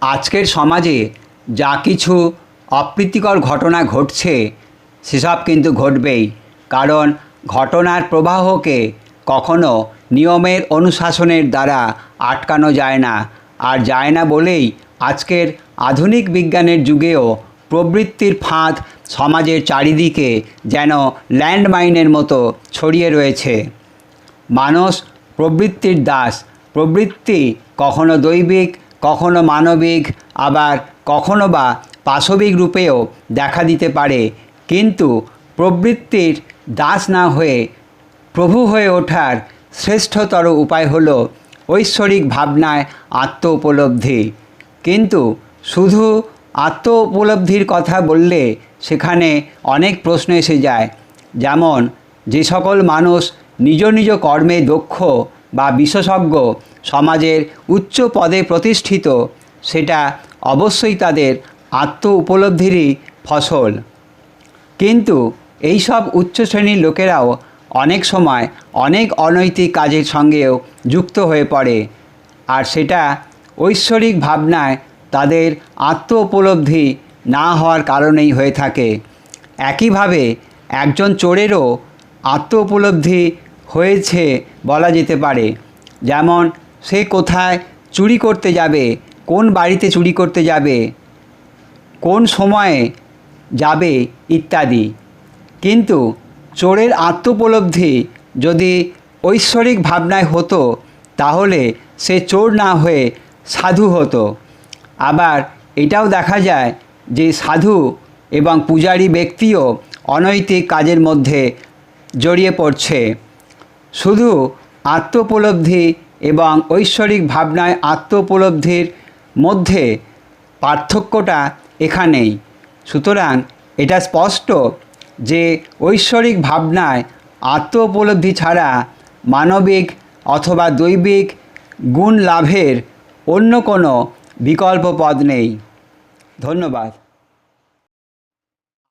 আজকের সমাজে যা কিছু অপ্রীতিকর ঘটনা ঘটছে, সেসব কিন্তু ঘটবেই। কারণ ঘটনার প্রবাহকে কখনো নিয়মের অনুশাসনের দ্বারা আটকানো যায় না। আর যায় না বলেই আজকের আধুনিক বিজ্ঞানের যুগেও প্রবৃত্তির ফাঁদ সমাজের চারিদিকে যেন ল্যান্ডমাইনের মতো ছড়িয়ে রয়েছে। মানুষ প্রবৃত্তির দাস। প্রবৃত্তি কখনো দৈবিক কখনো মানবিক, আবার কখনো বা পাশবিক রূপেও দেখা দিতে পারে। কিন্তু প্রবৃত্তির দাস না হয়ে, প্রভু হয়ে ওঠার শ্রেষ্ঠতর উপায় হলো ঐশ্বরিক ভাবনায় আত্ম উপলব্ধি কিন্তু শুধু আত্ম উপলব্ধির কথা বললে সেখানে অনেক প্রশ্ন এসে যায়। যেমন, যে সকল মানুষ নিজ নিজ কর্মে দক্ষ বা বিশেষজ্ঞ সমাজের উচ্চ পদে প্রতিষ্ঠিত, সেটা অবশ্যই তাদের আত্ম উপলব্ধিরই ফসল। কিন্তু এই সব উচ্চ শ্রেণির লোকেরাও অনেক সময় অনেক অনৈতিক কাজের সঙ্গেও যুক্ত হয়ে পড়ে আর সেটা ঐশ্বরিক ভাবনায় তাদের আত্ম উপলব্ধি না হওয়ার কারণেই হয়ে থাকে। একইভাবে একজন চোরেরও আত্ম উপলব্ধি হয়েছে বলা যেতে পারে। যেমন, সে কোথায় চুরি করতে যাবে, কোন বাড়িতে চুরি করতে যাবে, কোন সময়ে যাবে ইত্যাদি। কিন্তু চোরের আত্মোপলব্ধি যদি ঐশ্বরিক ভাবনায় হতো, তাহলে সে চোর না হয়ে সাধু হতো। আবার এটাও দেখা যায় যে সাধু এবং পূজারী ব্যক্তিও অনৈতিক কাজের মধ্যে জড়িয়ে পড়ছে। শুধু আত্মোপলব্ধি এবং ঐশ্বরিক ভাবনায় আত্মোপলব্ধির মধ্যে পার্থক্যটা এখানেই। সুতরাং এটা স্পষ্ট যে ঐশ্বরিক ভাবনায় আত্ম উপলব্ধি ছাড়া মানবিক অথবা দৈবিক গুণ লাভের অন্য কোনো বিকল্প পদ নেই। ধন্যবাদ।